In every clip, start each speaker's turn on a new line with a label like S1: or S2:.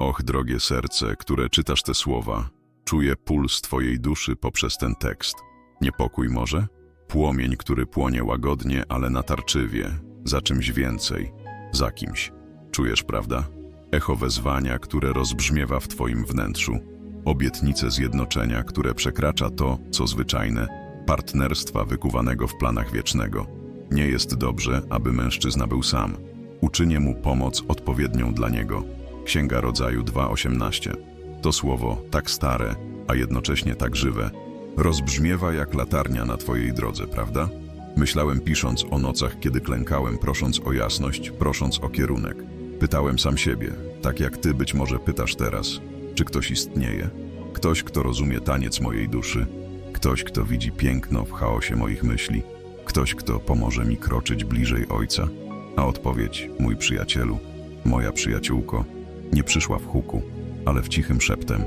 S1: Och, drogie serce, które czytasz te słowa, czuję puls twojej duszy poprzez ten tekst. Niepokój może? Płomień, który płonie łagodnie, ale natarczywie, za czymś więcej, za kimś. Czujesz, prawda? Echo wezwania, które rozbrzmiewa w twoim wnętrzu. Obietnice zjednoczenia, które przekracza to, co zwyczajne, partnerstwa wykuwanego w planach wiecznego. Nie jest dobrze, aby mężczyzna był sam. Uczynię mu pomoc odpowiednią dla niego. Księga Rodzaju 2.18. To słowo tak stare, a jednocześnie tak żywe, rozbrzmiewa jak latarnia na twojej drodze, prawda? Myślałem pisząc o nocach, kiedy klękałem, prosząc o jasność, prosząc o kierunek. Pytałem sam siebie, tak jak ty być może pytasz teraz, czy ktoś istnieje? Ktoś, kto rozumie taniec mojej duszy, ktoś, kto widzi piękno w chaosie moich myśli, ktoś, kto pomoże mi kroczyć bliżej Ojca. A odpowiedź, mój przyjacielu, moja przyjaciółko, nie przyszła w huku, ale w cichym szeptem.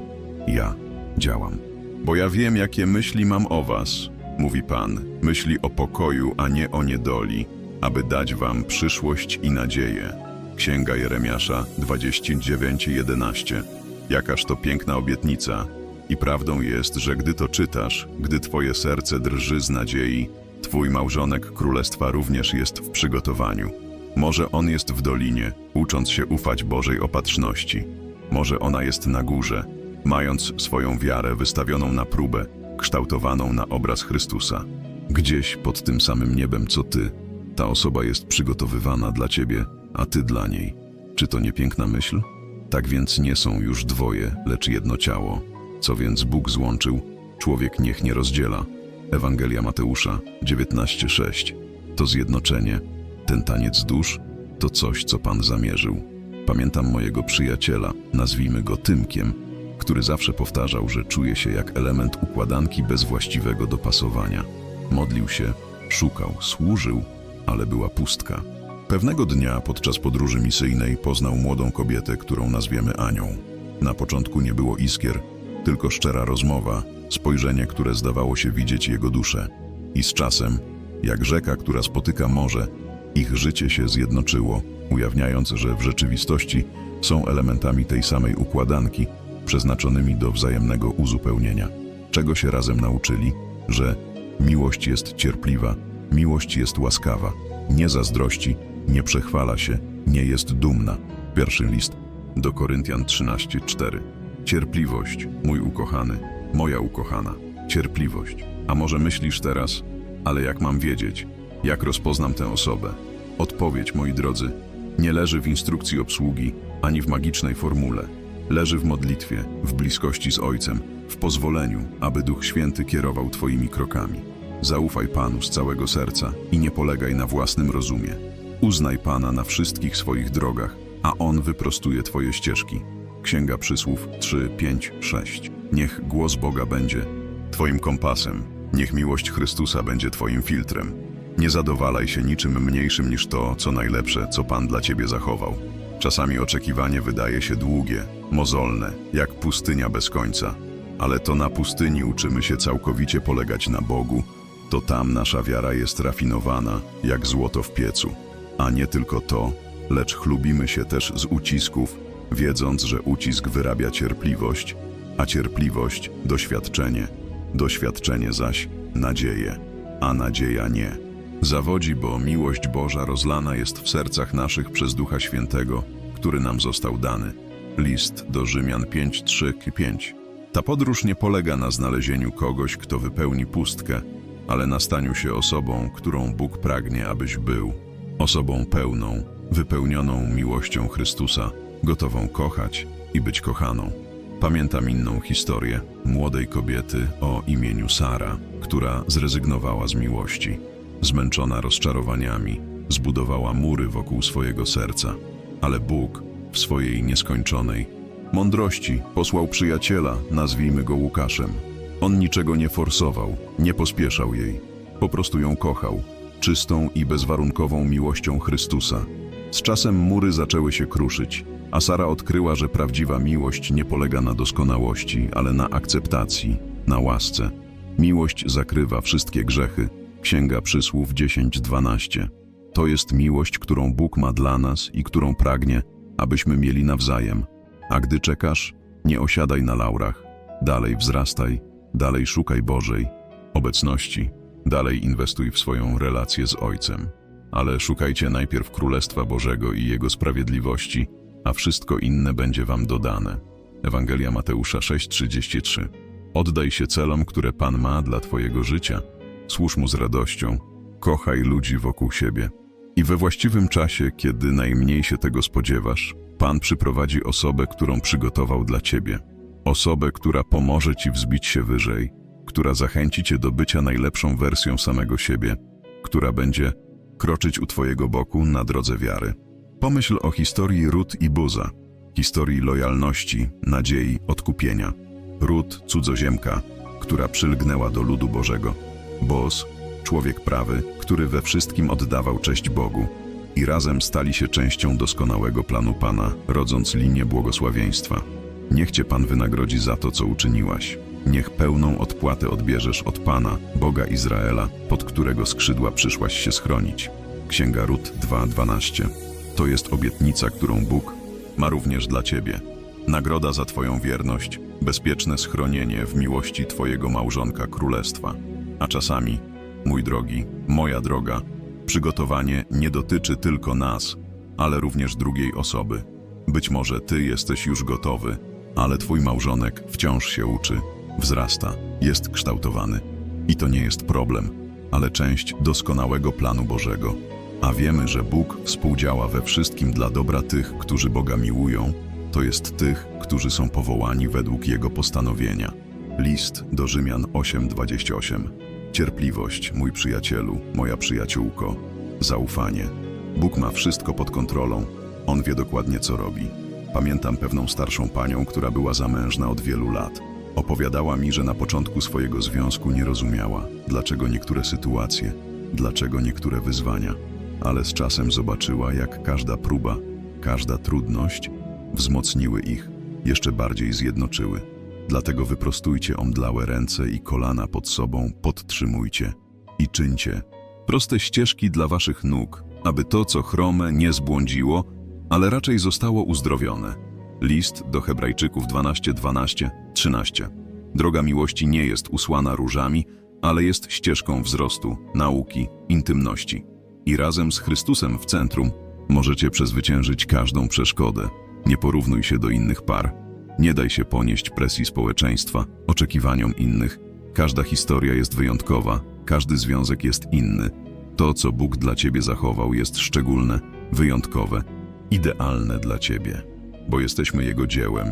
S1: Ja działam. Bo ja wiem, jakie myśli mam o was, mówi Pan. Myśli o pokoju, a nie o niedoli, aby dać wam przyszłość i nadzieję. Księga Jeremiasza 29:11. Jakaż to piękna obietnica. I prawdą jest, że gdy to czytasz, gdy twoje serce drży z nadziei, twój małżonek królestwa również jest w przygotowaniu. Może on jest w dolinie, ucząc się ufać Bożej opatrzności. Może ona jest na górze, mając swoją wiarę wystawioną na próbę, kształtowaną na obraz Chrystusa. Gdzieś pod tym samym niebem co ty, ta osoba jest przygotowywana dla ciebie, a ty dla niej. Czy to nie piękna myśl? Tak więc nie są już dwoje, lecz jedno ciało. Co więc Bóg złączył, człowiek niech nie rozdziela. Ewangelia Mateusza 19:6. To zjednoczenie, ten taniec dusz, to coś, co Pan zamierzył. Pamiętam mojego przyjaciela, nazwijmy go Tymkiem, który zawsze powtarzał, że czuje się jak element układanki bez właściwego dopasowania. Modlił się, szukał, służył, ale była pustka. Pewnego dnia podczas podróży misyjnej poznał młodą kobietę, którą nazwiemy Anią. Na początku nie było iskier, tylko szczera rozmowa, spojrzenie, które zdawało się widzieć jego duszę. I z czasem, jak rzeka, która spotyka morze, ich życie się zjednoczyło, ujawniając, że w rzeczywistości są elementami tej samej układanki, przeznaczonymi do wzajemnego uzupełnienia. Czego się razem nauczyli? Że miłość jest cierpliwa, miłość jest łaskawa, nie zazdrości, nie przechwala się, nie jest dumna. Pierwszy list do Koryntian 13:4. Cierpliwość, mój ukochany, moja ukochana, cierpliwość. A może myślisz teraz, ale jak mam wiedzieć, jak rozpoznam tę osobę? Odpowiedź, moi drodzy, nie leży w instrukcji obsługi, ani w magicznej formule. Leży w modlitwie, w bliskości z Ojcem, w pozwoleniu, aby Duch Święty kierował Twoimi krokami. Zaufaj Panu z całego serca i nie polegaj na własnym rozumie. Uznaj Pana na wszystkich swoich drogach, a On wyprostuje Twoje ścieżki. Księga Przysłów 3, 5, 6. Niech głos Boga będzie Twoim kompasem, niech miłość Chrystusa będzie Twoim filtrem. Nie zadowalaj się niczym mniejszym niż to, co najlepsze, co Pan dla Ciebie zachował. Czasami oczekiwanie wydaje się długie, mozolne, jak pustynia bez końca. Ale to na pustyni uczymy się całkowicie polegać na Bogu. To tam nasza wiara jest rafinowana, jak złoto w piecu. A nie tylko to, lecz chlubimy się też z ucisków, wiedząc, że ucisk wyrabia cierpliwość, a cierpliwość doświadczenie, doświadczenie zaś nadzieję, a nadzieja nie. Zawodzi, bo miłość Boża rozlana jest w sercach naszych przez Ducha Świętego, który nam został dany. List do Rzymian 5, 3 i 5. Ta podróż nie polega na znalezieniu kogoś, kto wypełni pustkę, ale na staniu się osobą, którą Bóg pragnie, abyś był. Osobą pełną, wypełnioną miłością Chrystusa, gotową kochać i być kochaną. Pamiętam inną historię młodej kobiety o imieniu Sara, która zrezygnowała z miłości. Zmęczona rozczarowaniami, zbudowała mury wokół swojego serca, ale Bóg w swojej nieskończonej mądrości posłał przyjaciela, nazwijmy go Łukaszem. On niczego nie forsował, nie pospieszał jej, po prostu ją kochał, czystą i bezwarunkową miłością Chrystusa. Z czasem mury zaczęły się kruszyć, a Sara odkryła, że prawdziwa miłość nie polega na doskonałości, ale na akceptacji, na łasce. Miłość zakrywa wszystkie grzechy. Księga Przysłów 10:12. To jest miłość, którą Bóg ma dla nas i którą pragnie, abyśmy mieli nawzajem. A gdy czekasz, nie osiadaj na laurach. Dalej wzrastaj, dalej szukaj Bożej obecności, dalej inwestuj w swoją relację z Ojcem. Ale szukajcie najpierw Królestwa Bożego i Jego sprawiedliwości, a wszystko inne będzie wam dodane. Ewangelia Mateusza 6:33. Oddaj się celom, które Pan ma dla Twojego życia. Służ Mu z radością. Kochaj ludzi wokół siebie. I we właściwym czasie, kiedy najmniej się tego spodziewasz, Pan przyprowadzi osobę, którą przygotował dla Ciebie. Osobę, która pomoże Ci wzbić się wyżej, która zachęci Cię do bycia najlepszą wersją samego siebie, która będzie kroczyć u Twojego boku na drodze wiary. Pomyśl o historii Rut i Buza, historii lojalności, nadziei, odkupienia. Rut, cudzoziemka, która przylgnęła do ludu Bożego. Boz, człowiek prawy, który we wszystkim oddawał cześć Bogu. I razem stali się częścią doskonałego planu Pana, rodząc linię błogosławieństwa. Niech Cię Pan wynagrodzi za to, co uczyniłaś. Niech pełną odpłatę odbierzesz od Pana, Boga Izraela, pod którego skrzydła przyszłaś się schronić. Księga Rut 2:12. To jest obietnica, którą Bóg ma również dla Ciebie. Nagroda za Twoją wierność, bezpieczne schronienie w miłości Twojego małżonka królestwa. A czasami, mój drogi, moja droga, przygotowanie nie dotyczy tylko nas, ale również drugiej osoby. Być może Ty jesteś już gotowy, ale Twój małżonek wciąż się uczy, wzrasta, jest kształtowany. I to nie jest problem, ale część doskonałego planu Bożego. A wiemy, że Bóg współdziała we wszystkim dla dobra tych, którzy Boga miłują, to jest tych, którzy są powołani według Jego postanowienia. List do Rzymian 8:28. Cierpliwość, mój przyjacielu, moja przyjaciółko, zaufanie. Bóg ma wszystko pod kontrolą, On wie dokładnie co robi. Pamiętam pewną starszą panią, która była zamężna od wielu lat. Opowiadała mi, że na początku swojego związku nie rozumiała, dlaczego niektóre sytuacje, dlaczego niektóre wyzwania, ale z czasem zobaczyła, jak każda próba, każda trudność wzmocniły ich, jeszcze bardziej zjednoczyły. Dlatego wyprostujcie omdlałe ręce i kolana pod sobą, podtrzymujcie i czyńcie proste ścieżki dla waszych nóg, aby to, co chrome, nie zbłądziło, ale raczej zostało uzdrowione. List do Hebrajczyków 12, 12, 13. Droga miłości nie jest usłana różami, ale jest ścieżką wzrostu, nauki, intymności. I razem z Chrystusem w centrum możecie przezwyciężyć każdą przeszkodę. Nie porównuj się do innych par. Nie daj się ponieść presji społeczeństwa, oczekiwaniom innych. Każda historia jest wyjątkowa, każdy związek jest inny. To, co Bóg dla ciebie zachował, jest szczególne, wyjątkowe, idealne dla ciebie, bo jesteśmy Jego dziełem,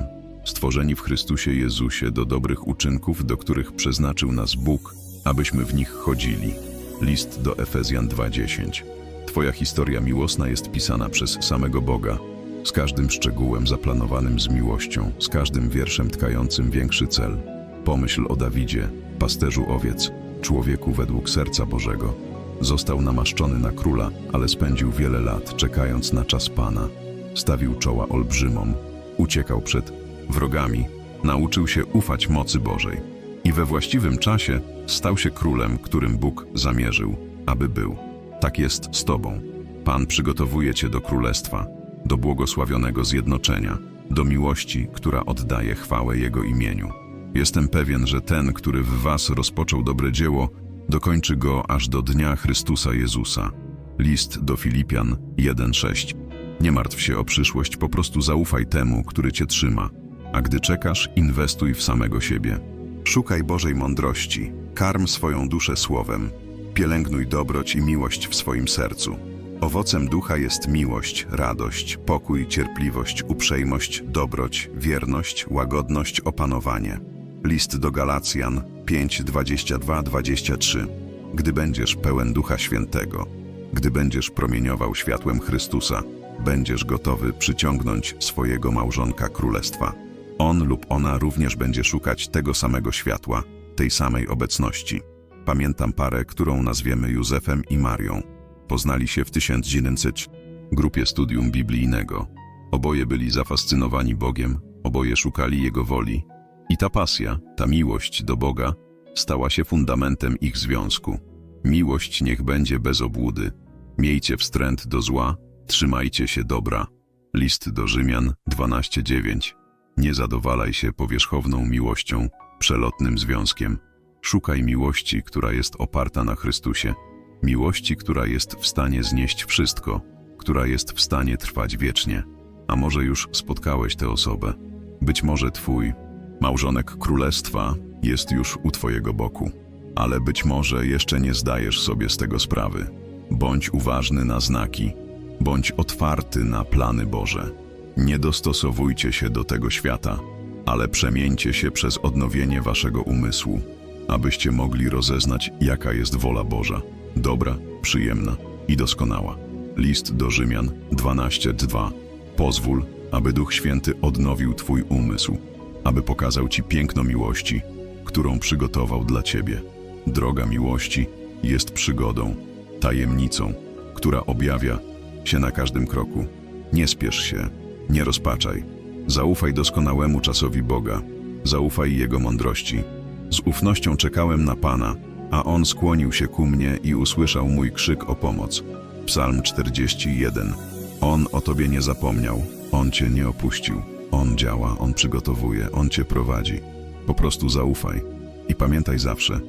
S1: stworzeni w Chrystusie Jezusie do dobrych uczynków, do których przeznaczył nas Bóg, abyśmy w nich chodzili. List do Efezjan 2:10. Twoja historia miłosna jest pisana przez samego Boga, z każdym szczegółem zaplanowanym z miłością, z każdym wierszem tkającym większy cel. Pomyśl o Dawidzie, pasterzu owiec, człowieku według serca Bożego. Został namaszczony na króla, ale spędził wiele lat czekając na czas Pana. Stawił czoła olbrzymom, uciekał przed wrogami, nauczył się ufać mocy Bożej i we właściwym czasie stał się królem, którym Bóg zamierzył, aby był. Tak jest z Tobą. Pan przygotowuje Cię do królestwa, do błogosławionego zjednoczenia, do miłości, która oddaje chwałę Jego imieniu. Jestem pewien, że ten, który w Was rozpoczął dobre dzieło, dokończy go aż do dnia Chrystusa Jezusa. List do Filipian 1:6. Nie martw się o przyszłość, po prostu zaufaj temu, który cię trzyma. A gdy czekasz, inwestuj w samego siebie. Szukaj Bożej mądrości, karm swoją duszę słowem, pielęgnuj dobroć i miłość w swoim sercu. Owocem ducha jest miłość, radość, pokój, cierpliwość, uprzejmość, dobroć, wierność, łagodność, opanowanie. List do Galacjan 5, 22, 23. Gdy będziesz pełen Ducha Świętego, gdy będziesz promieniował światłem Chrystusa, będziesz gotowy przyciągnąć swojego małżonka królestwa. On lub ona również będzie szukać tego samego światła, tej samej obecności. Pamiętam parę, którą nazwiemy Józefem i Marią. Poznali się w 1900 grupie studium biblijnego. Oboje byli zafascynowani Bogiem, oboje szukali Jego woli. I ta pasja, ta miłość do Boga stała się fundamentem ich związku. Miłość niech będzie bez obłudy. Miejcie wstręt do zła, trzymajcie się dobra. List do Rzymian 12:9. Nie zadowalaj się powierzchowną miłością, przelotnym związkiem. Szukaj miłości, która jest oparta na Chrystusie. Miłości, która jest w stanie znieść wszystko, która jest w stanie trwać wiecznie. A może już spotkałeś tę osobę? Być może twój małżonek królestwa jest już u twojego boku, ale być może jeszcze nie zdajesz sobie z tego sprawy. Bądź uważny na znaki, bądź otwarty na plany Boże. Nie dostosowujcie się do tego świata, ale przemieńcie się przez odnowienie waszego umysłu, abyście mogli rozeznać, jaka jest wola Boża, dobra, przyjemna i doskonała. List do Rzymian 12:2. Pozwól, aby Duch Święty odnowił twój umysł, aby pokazał ci piękno miłości, którą przygotował dla ciebie. Droga miłości jest przygodą, tajemnicą, która objawia się na każdym kroku. Nie spiesz się, nie rozpaczaj. Zaufaj doskonałemu czasowi Boga, zaufaj Jego mądrości. Z ufnością czekałem na Pana, a On skłonił się ku mnie i usłyszał mój krzyk o pomoc. Psalm 41. On o Tobie nie zapomniał, On Cię nie opuścił. On działa, On przygotowuje, On Cię prowadzi. Po prostu zaufaj i pamiętaj zawsze,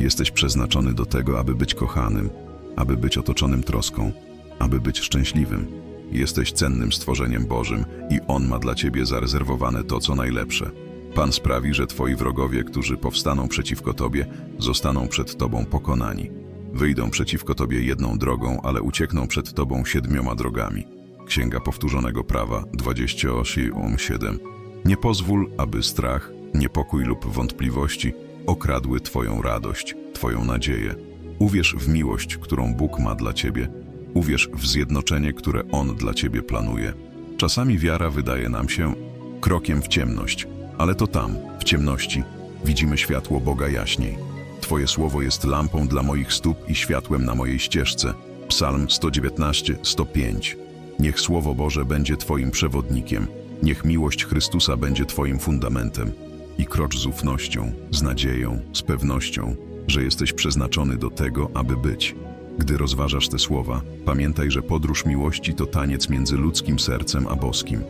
S1: jesteś przeznaczony do tego, aby być kochanym, aby być otoczonym troską, aby być szczęśliwym. Jesteś cennym stworzeniem Bożym i On ma dla Ciebie zarezerwowane to, co najlepsze. Pan sprawi, że Twoi wrogowie, którzy powstaną przeciwko Tobie, zostaną przed Tobą pokonani. Wyjdą przeciwko Tobie jedną drogą, ale uciekną przed Tobą siedmioma drogami. Księga Powtórzonego Prawa 28:7. Nie pozwól, aby strach, niepokój lub wątpliwości okradły Twoją radość, Twoją nadzieję. Uwierz w miłość, którą Bóg ma dla Ciebie. Uwierz w zjednoczenie, które On dla Ciebie planuje. Czasami wiara wydaje nam się krokiem w ciemność, ale to tam, w ciemności, widzimy światło Boga jaśniej. Twoje słowo jest lampą dla moich stóp i światłem na mojej ścieżce. Psalm 119, 105. Niech Słowo Boże będzie Twoim przewodnikiem. Niech miłość Chrystusa będzie Twoim fundamentem. I krocz z ufnością, z nadzieją, z pewnością, że jesteś przeznaczony do tego, aby być. Gdy rozważasz te słowa, pamiętaj, że podróż miłości to taniec między ludzkim sercem a boskim.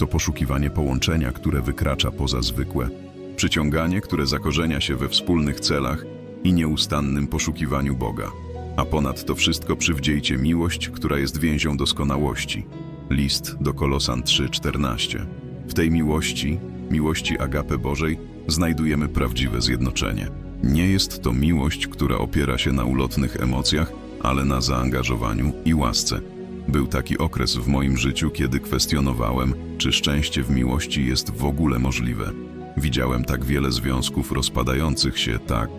S1: To poszukiwanie połączenia, które wykracza poza zwykłe. Przyciąganie, które zakorzenia się we wspólnych celach i nieustannym poszukiwaniu Boga. A ponad to wszystko przywdziejcie miłość, która jest więzią doskonałości. List do Kolosan 3:14. W tej miłości, miłości agape Bożej, znajdujemy prawdziwe zjednoczenie. Nie jest to miłość, która opiera się na ulotnych emocjach, ale na zaangażowaniu i łasce. Był taki okres w moim życiu, kiedy kwestionowałem, czy szczęście w miłości jest w ogóle możliwe. Widziałem tak wiele związków rozpadających się, tak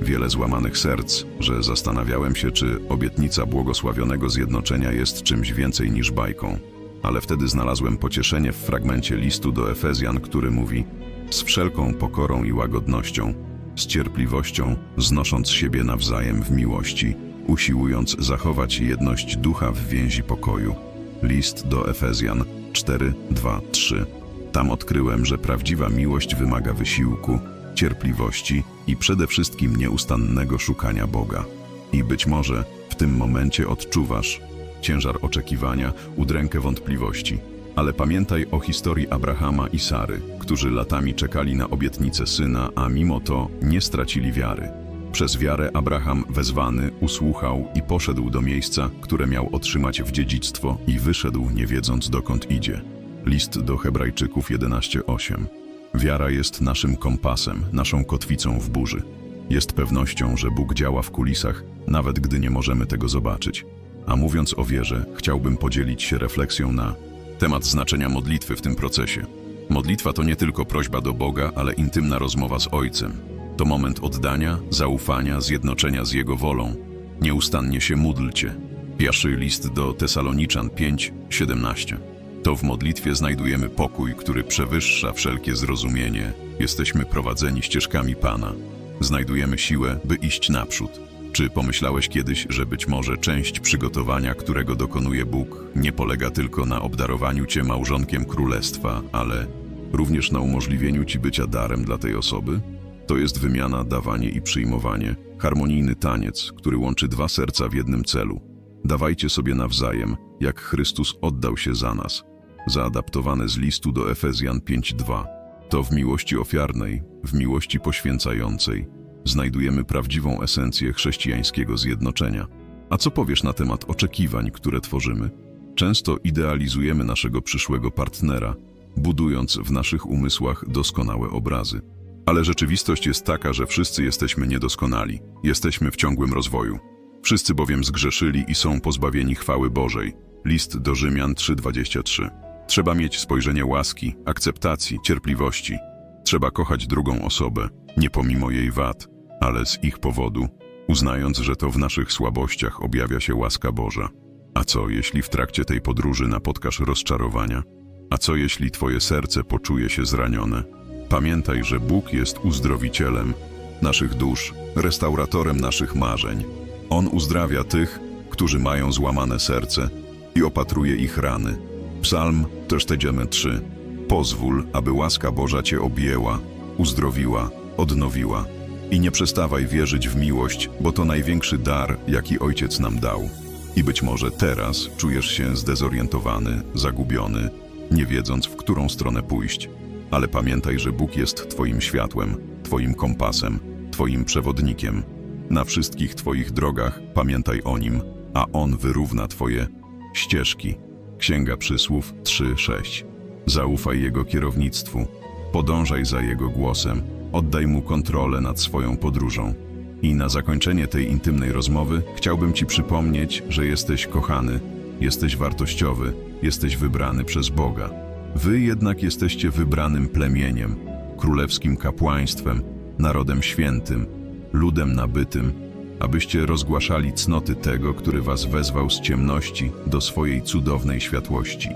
S1: wiele złamanych serc, że zastanawiałem się, czy obietnica błogosławionego zjednoczenia jest czymś więcej niż bajką. Ale wtedy znalazłem pocieszenie w fragmencie listu do Efezjan, który mówi: Z wszelką pokorą i łagodnością, z cierpliwością, znosząc siebie nawzajem w miłości, usiłując zachować jedność ducha w więzi pokoju. List do Efezjan 4, 2, 3. Tam odkryłem, że prawdziwa miłość wymaga wysiłku, cierpliwości i przede wszystkim nieustannego szukania Boga. I być może w tym momencie odczuwasz ciężar oczekiwania, udrękę wątpliwości. Ale pamiętaj o historii Abrahama i Sary, którzy latami czekali na obietnicę syna, a mimo to nie stracili wiary. Przez wiarę Abraham wezwany usłuchał i poszedł do miejsca, które miał otrzymać w dziedzictwo i wyszedł nie wiedząc dokąd idzie. List do Hebrajczyków 11:8. Wiara jest naszym kompasem, naszą kotwicą w burzy. Jest pewnością, że Bóg działa w kulisach, nawet gdy nie możemy tego zobaczyć. A mówiąc o wierze, chciałbym podzielić się refleksją na temat znaczenia modlitwy w tym procesie. Modlitwa to nie tylko prośba do Boga, ale intymna rozmowa z Ojcem. To moment oddania, zaufania, zjednoczenia z Jego wolą. Nieustannie się módlcie. Pierwszy list do Tesaloniczan 5, 17. To w modlitwie znajdujemy pokój, który przewyższa wszelkie zrozumienie. Jesteśmy prowadzeni ścieżkami Pana. Znajdujemy siłę, by iść naprzód. Czy pomyślałeś kiedyś, że być może część przygotowania, którego dokonuje Bóg, nie polega tylko na obdarowaniu cię małżonkiem królestwa, ale również na umożliwieniu ci bycia darem dla tej osoby? To jest wymiana, dawanie i przyjmowanie, harmonijny taniec, który łączy dwa serca w jednym celu. Dawajcie sobie nawzajem, jak Chrystus oddał się za nas. zaadaptowane z listu do Efezjan 5:2. To w miłości ofiarnej, w miłości poświęcającej, znajdujemy prawdziwą esencję chrześcijańskiego zjednoczenia. A co powiesz na temat oczekiwań, które tworzymy? Często idealizujemy naszego przyszłego partnera, budując w naszych umysłach doskonałe obrazy. Ale rzeczywistość jest taka, że wszyscy jesteśmy niedoskonali, jesteśmy w ciągłym rozwoju. Wszyscy bowiem zgrzeszyli i są pozbawieni chwały Bożej. List do Rzymian 3:23. Trzeba mieć spojrzenie łaski, akceptacji, cierpliwości. Trzeba kochać drugą osobę, nie pomimo jej wad, ale z ich powodu, uznając, że to w naszych słabościach objawia się łaska Boża. A co, jeśli w trakcie tej podróży napotkasz rozczarowania? A co, jeśli twoje serce poczuje się zranione? Pamiętaj, że Bóg jest uzdrowicielem naszych dusz, restauratorem naszych marzeń. On uzdrawia tych, którzy mają złamane serce i opatruje ich rany. Psalm Testejemy 3. Pozwól, aby łaska Boża cię objęła, uzdrowiła, odnowiła. I nie przestawaj wierzyć w miłość, bo to największy dar, jaki Ojciec nam dał. I być może teraz czujesz się zdezorientowany, zagubiony, nie wiedząc, w którą stronę pójść. Ale pamiętaj, że Bóg jest Twoim światłem, Twoim kompasem, Twoim przewodnikiem. Na wszystkich Twoich drogach pamiętaj o Nim, a On wyrówna Twoje ścieżki. Księga Przysłów 3:6. Zaufaj Jego kierownictwu, podążaj za Jego głosem, oddaj Mu kontrolę nad swoją podróżą. I na zakończenie tej intymnej rozmowy chciałbym Ci przypomnieć, że jesteś kochany, jesteś wartościowy, jesteś wybrany przez Boga. Wy jednak jesteście wybranym plemieniem, królewskim kapłaństwem, narodem świętym, ludem nabytym, abyście rozgłaszali cnoty tego, który was wezwał z ciemności do swojej cudownej światłości.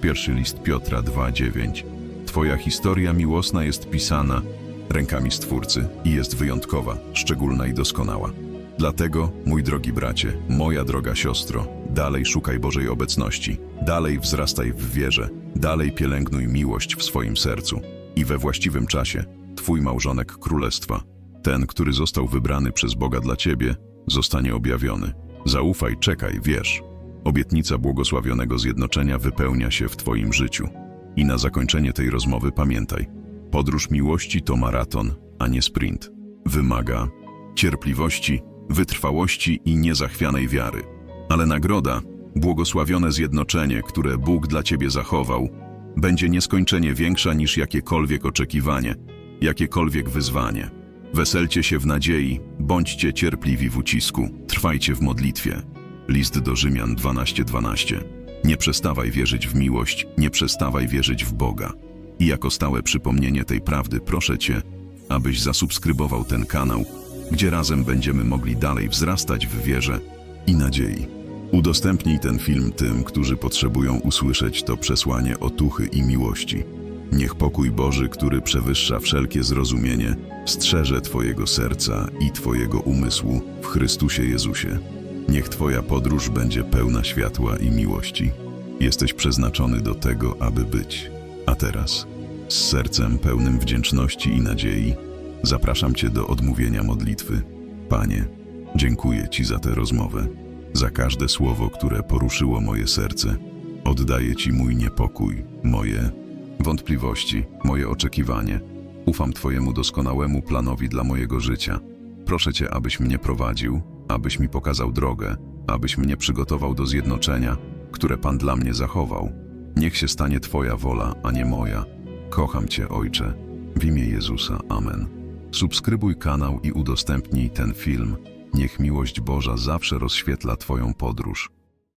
S1: Pierwszy list Piotra 2:9. Twoja historia miłosna jest pisana rękami Stwórcy i jest wyjątkowa, szczególna i doskonała. Dlatego, mój drogi bracie, moja droga siostro, dalej szukaj Bożej obecności, dalej wzrastaj w wierze, dalej pielęgnuj miłość w swoim sercu i we właściwym czasie Twój małżonek królestwa, ten, który został wybrany przez Boga dla Ciebie, zostanie objawiony. Zaufaj, czekaj, wierz. Obietnica błogosławionego zjednoczenia wypełnia się w Twoim życiu. I na zakończenie tej rozmowy pamiętaj, podróż miłości to maraton, a nie sprint. Wymaga cierpliwości, wytrwałości i niezachwianej wiary. Ale nagroda, błogosławione zjednoczenie, które Bóg dla Ciebie zachował, będzie nieskończenie większa niż jakiekolwiek oczekiwanie, jakiekolwiek wyzwanie. Weselcie się w nadziei, bądźcie cierpliwi w ucisku, trwajcie w modlitwie. List do Rzymian 12:12. Nie przestawaj wierzyć w miłość, nie przestawaj wierzyć w Boga. I jako stałe przypomnienie tej prawdy proszę Cię, abyś zasubskrybował ten kanał, gdzie razem będziemy mogli dalej wzrastać w wierze i nadziei. Udostępnij ten film tym, którzy potrzebują usłyszeć to przesłanie otuchy i miłości. Niech pokój Boży, który przewyższa wszelkie zrozumienie, strzeże Twojego serca i Twojego umysłu w Chrystusie Jezusie. Niech Twoja podróż będzie pełna światła i miłości. Jesteś przeznaczony do tego, aby być. A teraz, z sercem pełnym wdzięczności i nadziei, zapraszam Cię do odmówienia modlitwy. Panie, dziękuję Ci za tę rozmowę, za każde słowo, które poruszyło moje serce. Oddaję Ci mój niepokój, moje wątpliwości, moje oczekiwanie. Ufam Twojemu doskonałemu planowi dla mojego życia. Proszę Cię, abyś mnie prowadził, abyś mi pokazał drogę, abyś mnie przygotował do zjednoczenia, które Pan dla mnie zachował. Niech się stanie Twoja wola, a nie moja. Kocham Cię, Ojcze. W imię Jezusa. Amen. Subskrybuj kanał i udostępnij ten film. Niech miłość Boża zawsze rozświetla Twoją podróż.